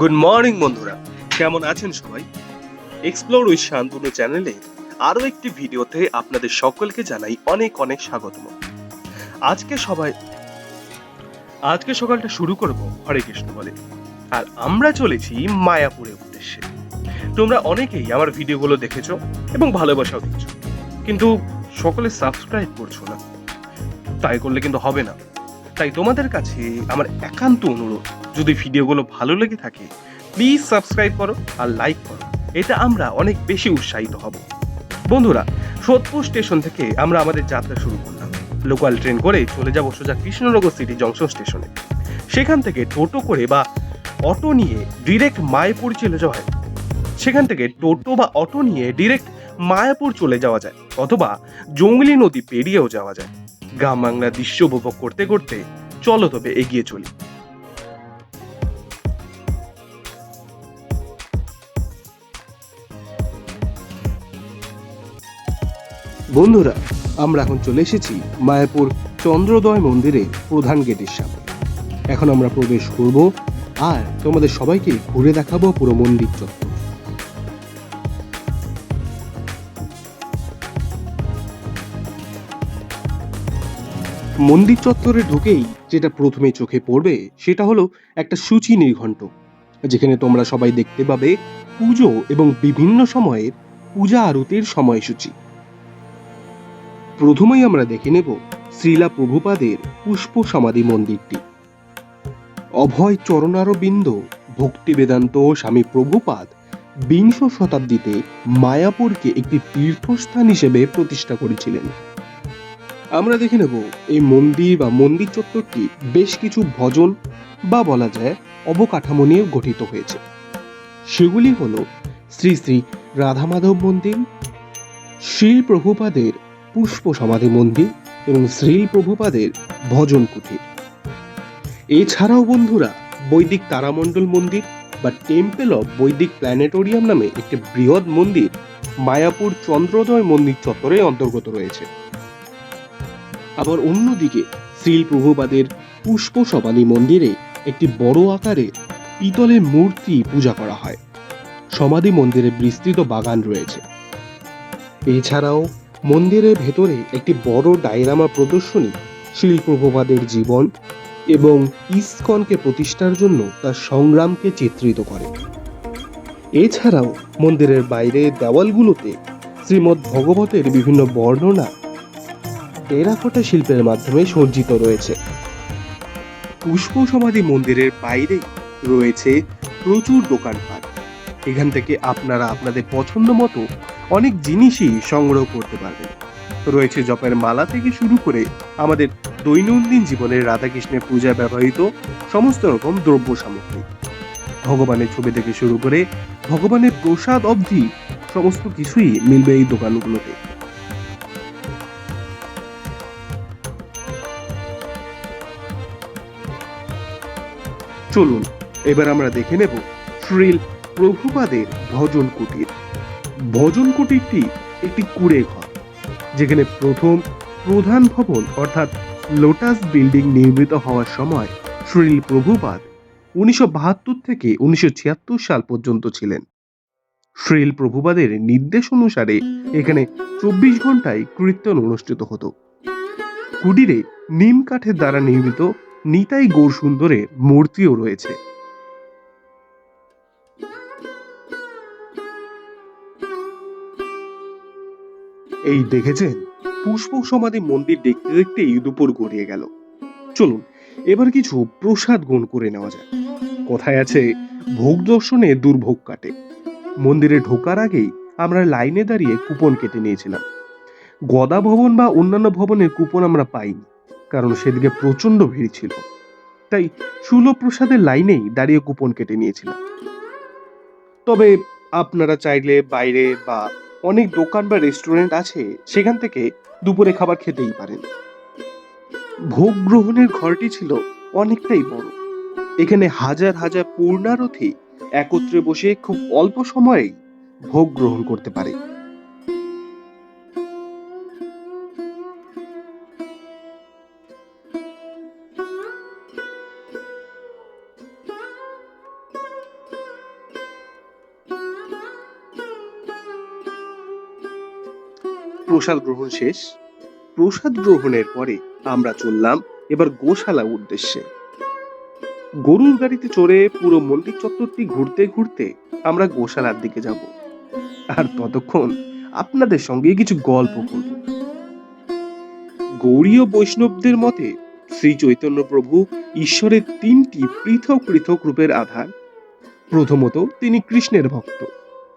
Good morning বন্ধুরা। কেমন আছেন সবাই? এক্সপ্লোর উইথ শান্তনু চ্যানেলে আরও একটি ভিডিওতে আপনাদের সকলকে জানাই অনেক অনেক স্বাগতম। আজকে সবাই আজকে সকালটা শুরু করব হরে কৃষ্ণ বলে। আর আমরা চলেছি মায়াপুরের উদ্দেশ্যে। তোমরা অনেকেই আমার ভিডিওগুলো দেখেছ এবং ভালোবাসাও দিচ্ছ কিন্তু সকলে সাবস্ক্রাইব করছ না। তাই করলে কিন্তু হবে না। তাই তোমাদের কাছে আমার একান্ত অনুরোধ। যদি ভিডিওগুলো ভালো লেগে থাকে প্লিজ সাবস্ক্রাইব করো আর লাইক করো। এটা আমরা অনেক বেশি উৎসাহিত হব। বন্ধুরা, সোদপুর স্টেশন থেকে আমরা আমাদের যাত্রা শুরু করলাম। লোকাল ট্রেন করে চলে যাব সোজা কৃষ্ণনগর সিটি জংশন স্টেশনে। সেখান থেকে টোটো করে বা অটো নিয়ে ডিরেক্ট মায়াপুর চলে যাওয়া হয়। সেখান থেকে টোটো বা অটো নিয়ে ডিরেক্ট মায়াপুর চলে যাওয়া যায় অথবা জঙ্গলি নদী পেরিয়েও যাওয়া যায়। গ্রাম বাংলার দৃশ্য উপভোগ করতে করতে চলো তবে এগিয়ে চলি। বন্ধুরা, আমরা এখন চলে এসেছি মায়াপুর চন্দ্রোদয় মন্দিরে প্রধান গেটের সামনে। এখন আমরা প্রবেশ করব আর তোমাদের সবাইকে ঘুরে দেখাবো পুরো মন্দির চত্বর। মন্দির চত্বরে ঢুকেই যেটা প্রথমে চোখে পড়বে, সেটা হলো একটা সূচি নির্ঘণ্ট, যেখানে তোমরা সবাই দেখতে পাবে পুজো এবং বিভিন্ন সময়ের পূজা আরতির সময়সূচি। প্রথমেই আমরা দেখে নেব শ্রীলা প্রভুপাদের পুষ্প সমাধি মন্দিরটি। অভয় চরণারবিন্দ ভক্তি বেদান্ত স্বামী প্রভুপাদ বিংশ শতাব্দীতে মায়াপুরকে একটি তীর্থস্থান হিসেবে প্রতিষ্ঠা করেছিলেন। আমরা দেখে নেব এই মন্দির বা মন্দির চত্বরটি বেশ কিছু ভজন বা বলা যায় অবকাঠামো নিয়ে গঠিত হয়েছে। সেগুলি হল শ্রী শ্রী রাধা মাধব মন্দির, শ্রী প্রভুপাদের পুষ্প সমাধি মন্দির এবং শ্রী প্রভুপাদের ভজন কুঠির এছাড়াও বন্ধুরা, বৈদিক তারামণ্ডল মন্দির বা টেম্পেল অফ বৈদিক প্ল্যানেটোরিয়াম নামে একটি বৃহৎ মন্দির মায়াপুর চন্দ্রোদয় মন্দির চত্বরে অন্তর্গত রয়েছে। আবার অন্যদিকে শ্রীল প্রভুপাদের পুষ্প সমাধি মন্দিরে একটি বড় আকারে পিতলের মূর্তি পূজা করা হয়। সমাধি মন্দিরে বিস্তৃত বাগান রয়েছে। এছাড়াও মন্দিরের ভেতরে একটি বড় ডায়রামা প্রদর্শনী, শিল প্রভুপাদের জীবন এবং ইস্কনকে প্রতিষ্ঠার জন্য তার সংগ্রামকে চিত্রিত করে। এছাড়াও মন্দিরের বাইরে দেওয়ালগুলোতে শ্রীমদ্ ভগবতের বিভিন্ন বর্ণনা টেরাকোটা শিল্পের মাধ্যমে সজ্জিত রয়েছে। পুষ্প সমাধি মন্দিরের বাইরে রয়েছে প্রচুর দোকানপাট। এখান থেকে আপনারা আপনাদের পছন্দ মতো অনেক জিনিসই সংগ্রহ করতে পারবেন। রয়েছে জপের মালা থেকে শুরু করে আমাদের দৈনন্দিন জীবনের রাধাকৃষ্ণের পূজায় ব্যবহৃত সমস্ত রকম দ্রব্য সামগ্রী। ভগবানের ছবি থেকে শুরু করে ভগবানের প্রসাদ অবধি সমস্ত কিছুই মিলবে এই দোকানগুলোতে। চলুন, এবার আমরা দেখে নেব শ্রীল প্রভুপাদের ভজন কুটির। ভজন কুটিরটি একটি কুড়ে ঘর, যেখানে প্রথম প্রধান ভবন অর্থাৎ লোটাস বিল্ডিং নির্মিত হওয়ার সময় শ্রীল প্রভুপাদ উনিশশো থেকে উনিশশো ছিয়াত্তর সাল পর্যন্ত ছিলেন। শ্রীল প্রভুপাদের নির্দেশ অনুসারে এখানে চব্বিশ ঘন্টায় কীর্তন অনুষ্ঠিত হতো। কুটিরে নিম কাঠের দ্বারা নির্মিত নিতাই গৌর সুন্দরের মূর্তিও রয়েছে। এই দেখেছেন? পুষ্প সমাধি মন্দির দেখতে দেখতেই দুপুর গড়িয়ে গেল। চলুন, এবার কিছু প্রসাদ গুণ করে নেওয়া যায় কথায় আছে, ভোগ দর্শনে দুর্ভোগ কাটে। মন্দিরে ঢোকার আগেই আমরা লাইনে দাঁড়িয়ে কুপন কেটে নিয়েছিলাম। গদা ভবন বা অন্যান্য ভবনের কুপন আমরা পাইনি, কারণ সেদিকে প্রচণ্ড ভিড় ছিল। তাই সুলভ লাইনেই দাঁড়িয়ে কুপন কেটে নিয়েছিলাম। তবে আপনারা চাইলে বাইরে বা অনেক দোকান বা রেস্টুরেন্ট আছে, সেখান থেকে দুপুরে খাবার খেতেই পারেন। ভোগ গ্রহণের ঘরটি ছিল অনেকটাই বড়। এখানে হাজার হাজার পূর্ণারথী একত্রে বসে খুব অল্প সময়েই ভোগ গ্রহণ করতে পারে। প্রসাদ গ্রহণ শেষ। প্রসাদ গ্রহণের পরে আমরা চললাম এবার গোশালা উদ্দেশ্যে। গরুর গাড়িতে চড়ে পুরো মন্দির চত্বরটি ঘুরতে ঘুরতে আমরা গোশালার দিকে যাব। আর ততক্ষণ আপনাদের সঙ্গে কিছু গল্প করব। গৌড়ীয় বৈষ্ণবদের মতে শ্রী চৈতন্য প্রভু ঈশ্বরের তিনটি পৃথক পৃথক রূপের আধার। প্রথমত তিনি কৃষ্ণের ভক্ত,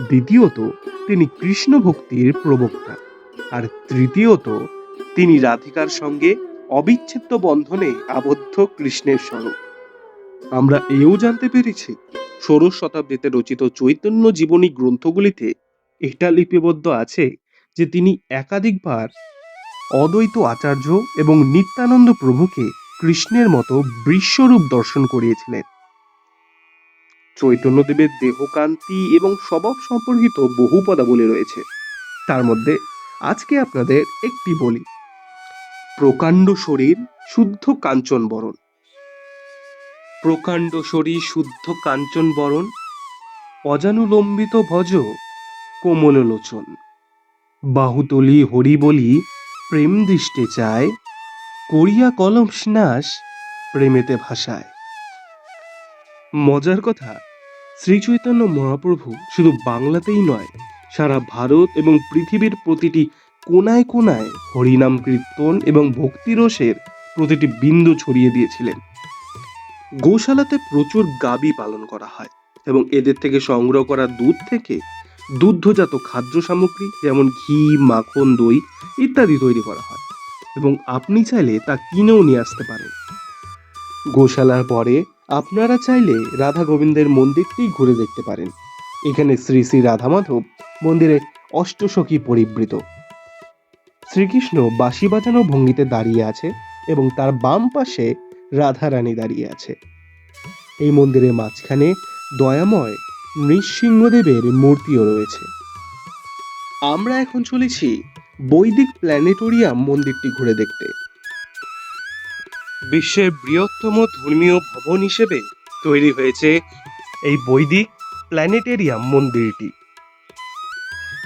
দ্বিতীয়ত তিনি কৃষ্ণ ভক্তির প্রবক্তা। আর তৃতীয়ত, তিনি রাধিকার সঙ্গে অবিচ্ছেদ্য বন্ধনে আবদ্ধ কৃষ্ণের স্বরূপ। আমরা এও জানতে পেরেছি, ষোড়শ শতাব্দীতে রচিত চৈতন্য জীবনী গ্রন্থগুলিতে এটা লিপিবদ্ধ আছে যে তিনি একাধিকবার অদ্বৈত আচার্য এবং নিত্যানন্দ প্রভুকে কৃষ্ণের মতো বৃশ্বরূপ দর্শন করিয়েছিলেন। চৈতন্যদেবের দেহকান্তি এবং স্বভাব সম্পর্কিত বহু পদাবলী রয়েছে। তার মধ্যে আজকে আপনাদের একটি বলি। প্রকাণ্ড শরীর শুদ্ধ কাঞ্চন বরণ। প্রকাণ্ড শরীর শুদ্ধ কাঞ্চন বরণ, অজানুলম্বিত ভজ কোমল লোচন বাহুতলি হরি বলি, প্রেম দৃষ্টে চায়, করিয়া কলম স্নাস, প্রেমেতে ভাষায় মজার কথা শ্রী চৈতন্য মহাপ্রভু শুধু বাংলাতেই নয় সারা ভারত এবং পৃথিবীর প্রতিটি কোনায় কোনায় হরিনাম কীর্তন এবং ভক্তিরসের প্রতিটি বিন্দু ছড়িয়ে দিয়েছিলেন। গোশালাতে প্রচুর গাবি পালন করা হয় এবং এদের থেকে সংগ্রহ করা দুধ থেকে দুগ্ধজাত খাদ্য সামগ্রী যেমন ঘি, মাখন, দই ইত্যাদি তৈরি করা হয় এবং আপনি চাইলে তা কিনেও নিয়ে আসতে পারেন। গোশালার পরে আপনারা চাইলে রাধা গোবিন্দের মন্দিরটি ঘুরে দেখতে পারেন। এখানে শ্রী শ্রী রাধা মাধব মন্দিরে অষ্টসখী পরিবৃত। শ্রীকৃষ্ণ বাঁশি বাজানো ভঙ্গিতে দাঁড়িয়ে আছে এবং তার বাম পাশে রাধা রানী দাঁড়িয়ে আছে। এই মন্দিরের মাঝখানে দয়াময় নৃসিংহদেবের মূর্তিও রয়েছে। আমরা এখন চলেছি বৈদিক প্ল্যানেটোরিয়াম মন্দিরটি ঘুরে দেখতে। বিশ্বের বৃহত্তম ধর্মীয় ভবন হিসেবে তৈরি হয়েছে এই বৈদিক প্ল্যানেটেরিয়াম মন্দিরটি।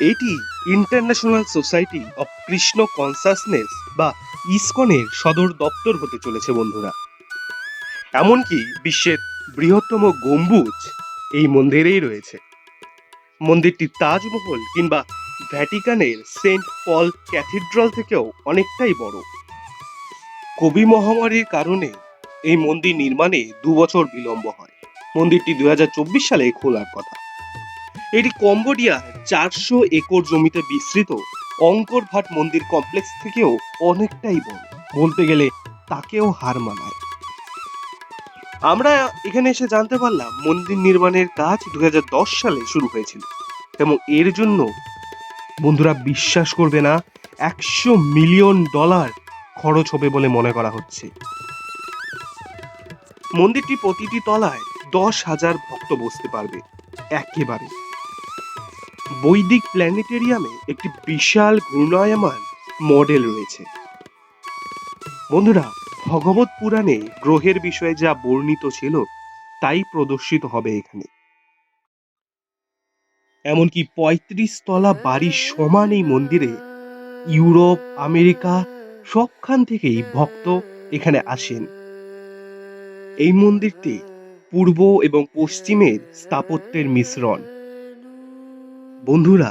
এটি international society of Krishna consciousness বা ইসকনের সদর দপ্তর হতে চলেছে, বন্ধুরা। এমনকি বিশ্বের বৃহত্তম গম্বুজ এই মন্দিরেই রয়েছে। মন্দিরটি তাজমহল কিংবা ভ্যাটিকানের সেন্ট পল ক্যাথিড্রাল থেকেও অনেকটাই বড়। কোভিড মহামারীর কারণে এই মন্দির নির্মাণে দু বছর বিলম্ব হয়। মন্দিরটি দুই হাজার চব্বিশ সালে খোলার কথা। এটি কম্বোডিয়া চারশো একর জমিতে বিস্তৃত। অঙ্কর ভাট মন্দির কমপ্লেক্স থেকেও অনেকটাই বড়। বলতে গেলে তাকেও হার মানায়। আমরা এখানে এসে জানতে পারলাম, মন্দির নির্মাণের কাজ দুই সালে শুরু হয়েছিল। এবং এর জন্য বন্ধুরা বিশ্বাস করবে না, একশো মিলিয়ন ডলার খরচ হবে বলে মনে করা হচ্ছে। মন্দিরটি প্রতিটি তলায় দশ হাজার ভক্ত বসতে পারবে, একেবারে। বৈদিক প্ল্যানেটেরিয়ামে একটি বিশাল ঘূর্ণায়মান মডেল রয়েছে। বন্ধুরা, ভগবত পুরাণে গ্রহের বিষয়ে যা বর্ণিত ছিল, তাই প্রদর্শিত হবে এখানে। এমনকি পঁয়ত্রিশ তলা বাড়ির সমান এই মন্দিরে ইউরোপ, আমেরিকা সবখান থেকেই ভক্ত এখানে আসেন। এই মন্দিরটি পূর্ব এবং পশ্চিমের স্থাপত্যের মিশ্রণ। বন্ধুরা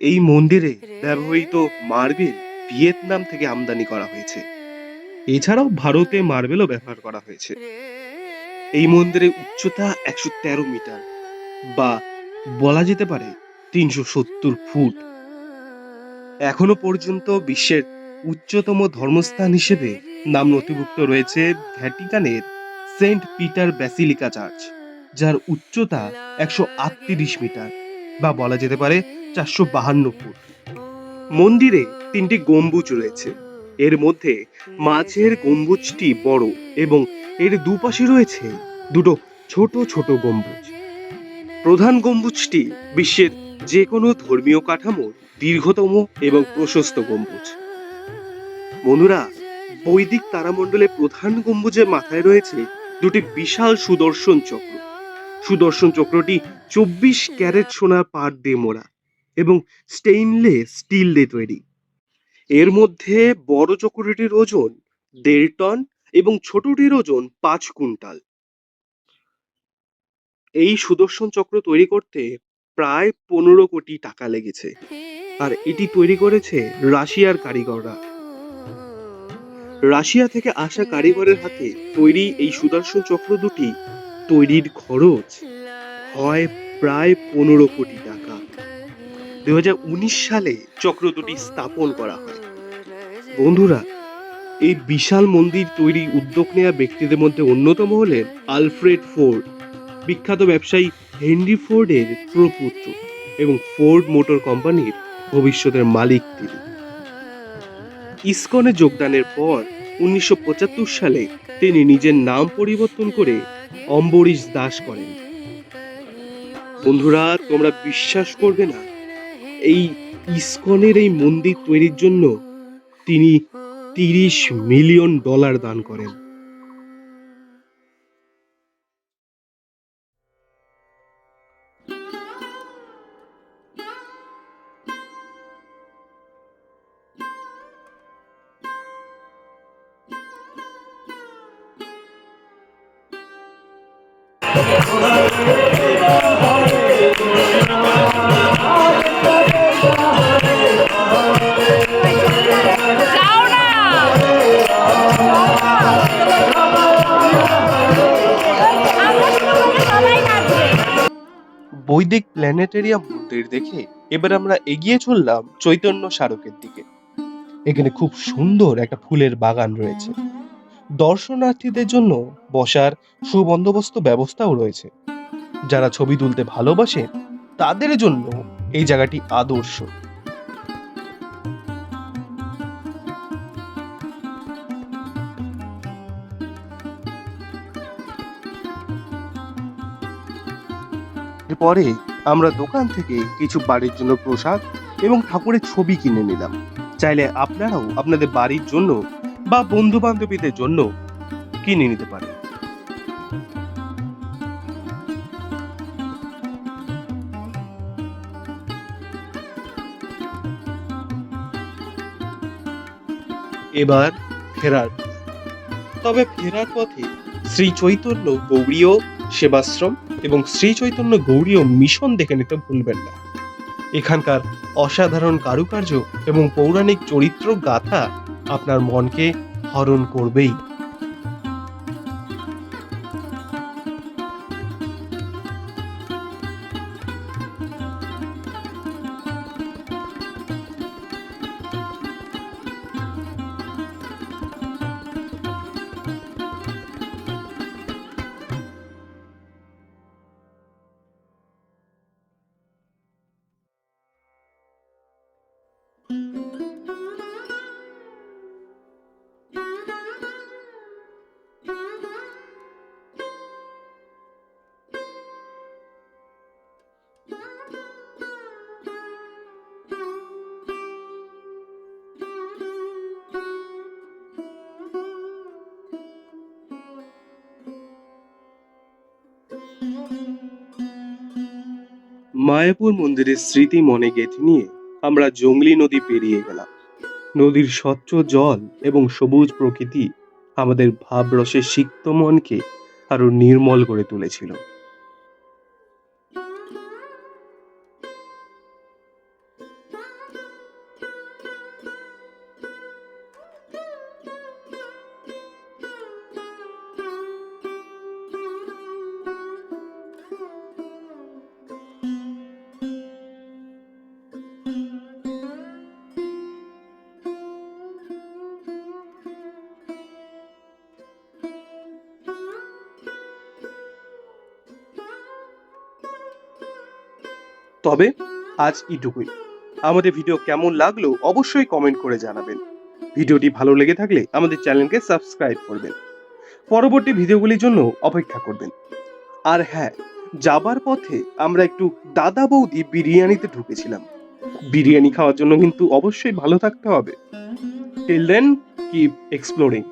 এই মন্দিরে ব্যবহৃত মার্বেল ভিয়েতনাম থেকে আমদানি করা হয়েছে। এছাড়াও ভারতে মার্বেলও ব্যবহার করা হয়েছে। এই মন্দিরের উচ্চতা একশো তেরো মিটার বা বলা যেতে পারে তিনশো সত্তর ফুট। এখনও পর্যন্ত বিশ্বের উচ্চতম ধর্মস্থান হিসেবে নাম নথিভুক্ত রয়েছে ভ্যাটিকানের সেন্ট পিটার ব্যাসিলিকা চার্চ যার উচ্চতা একশো আটত্রিশ মিটার। বা বলা যেতে পারে চারশো বাহান্ন ফুট। মন্দিরে তিনটি গম্বুজ রয়েছে। এর মধ্যে মাঝের গম্বুজটি বড় এবং এর দুপাশে রয়েছে দুটো ছোট ছোট গম্বুজ। প্রধান গম্বুজটি বিশ্বের যে কোনো ধর্মীয় কাঠামোর দীর্ঘতম এবং প্রশস্ত গম্বুজ। বন্ধুরা, বৈদিক তারামণ্ডলে প্রধান গম্বুজের মাথায় রয়েছে দুটি বিশাল সুদর্শন চক্র। সুদর্শন চক্রটি চব্বিশ ক্যারেট সোনার পাট দিয়ে মোড়া এবং স্টেইনলেস স্টিল দিয়ে তৈরি। এর মধ্যে বড় চক্রটির ওজন দেড় টন এবং ছোটটির ওজন পাঁচ কুইন্টাল। এই সুদর্শন চক্র তৈরি করতে প্রায় পনেরো কোটি টাকা লেগেছে। আর এটি তৈরি করেছে রাশিয়ার কারিগররা। রাশিয়া থেকে আসা কারিগরের হাতে তৈরি এই সুদর্শন চক্র দুটি তৈরির খরচ হয় প্রায় পনেরো কোটি টাকা। দু হাজার উনিশ সালে চক্র দুটি স্থাপন করা হয়। বন্ধুরা, এই বিশাল মন্দির তৈরি উদ্যোগ নেওয়া ব্যক্তিদের মধ্যে অন্যতম হলেন আলফ্রেড ফোর্ড, বিখ্যাত ব্যবসায়ী হেনরি ফোর্ডের প্রপুত্র এবং ফোর্ড মোটর কোম্পানির ভবিষ্যতের মালিক তিনি। ইসকনে যোগদানের পর উনিশশো পঁচাত্তর সালে তিনি নিজের নাম পরিবর্তন করে অম্বরীশ দাস করেন। বন্ধুরা, তোমরা বিশ্বাস করবে না, এই ইস্কনের এই মন্দির তৈরির জন্য তিনি তিরিশ মিলিয়ন ডলার দান করেন। বৈদিক প্ল্যানেটেরিয়াম মন্দির দেখে এবার আমরা এগিয়ে চললাম চৈতন্য স্মারকের দিকে। এখানে খুব সুন্দর একটা ফুলের বাগান রয়েছে। দর্শনার্থীদের জন্য বসার সুবন্দোবস্ত ব্যবস্থাও রয়েছে। যারা ছবি তুলতে ভালোবাসে, তাদের জন্য এই জায়গাটি আদর্শ। এরপরে আমরা দোকান থেকে কিছু বাড়ির জন্য প্রসাদ এবং ঠাকুরের ছবি কিনে নিলাম। চাইলে আপনারাও আপনাদের বাড়ির জন্য বা বন্ধু বান্ধবীদের জন্য কিনে নিতে পারেন এবার ফেরার তবে ফেরার পথে শ্রী চৈতন্য গৌরীয় সেবাশ্রম এবং শ্রী চৈতন্য গৌড়ীয় মিশন দেখে নিতে ভুলবেন না। এখানকার অসাধারণ কারুকার্য এবং পৌরাণিক চরিত্র গাথা আপনার মনকে হরণ করবেই। মায়াপুর মন্দিরের স্মৃতি মনে গেঁথে নিয়ে আমরা জঙ্গলি নদী পেরিয়ে গেলাম। নদীর স্বচ্ছ জল এবং সবুজ প্রকৃতি আমাদের ভাবরসের সিক্ত মনকে আরও নির্মল করে তুলেছিল। তবে আজ এটুকুই আমাদের ভিডিও কেমন লাগল অবশ্যই কমেন্ট করে জানাবেন। ভিডিওটি ভালো লেগে থাকলে আমাদের চ্যানেলকে সাবস্ক্রাইব করবেন। পরবর্তী ভিডিওগুলির জন্য অপেক্ষা করবেন। আর হ্যাঁ যাবার পথে আমরা একটু দাদা বৌদি বিরিয়ানিতে ঢুকেছিলাম। বিরিয়ানি খাওয়ার জন্য কিন্তু অবশ্যই ভালো থাকতে হবে। Till then keep exploring